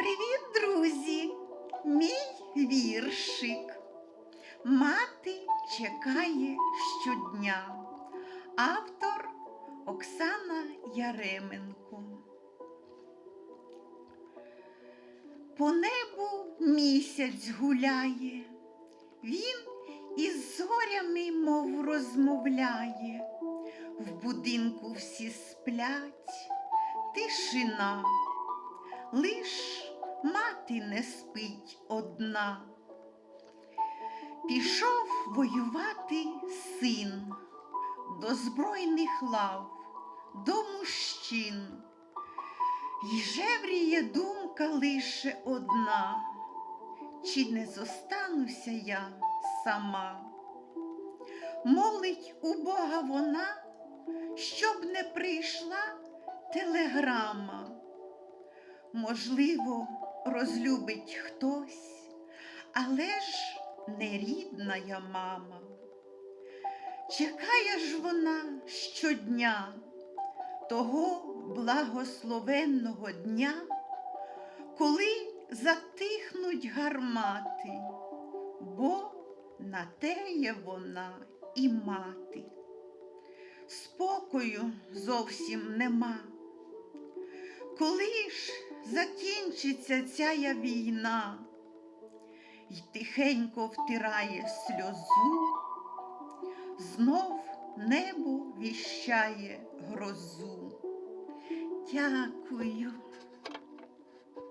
Привіт, друзі! Мій віршик. Мати чекає щодня. Автор Оксана Яременко. По небу місяць гуляє, він із зорями, мов розмовляє. В будинку всі сплять, тишина, лиш мати не спить одна. Пішов воювати син до збройних лав, до мужчин. І жевріє думка лише одна, чи не зостануся я сама. Молить у Бога вона, щоб не прийшла телеграма. Можливо, розлюбить хтось, але ж не рідна я мама. Чекає ж вона щодня того благословенного дня, коли затихнуть гармати, бо на те є вона і мати. Спокою зовсім нема. Коли ж закінчиться ця війна, й тихенько втирає сльозу, знов небо віщає грозу. Дякую.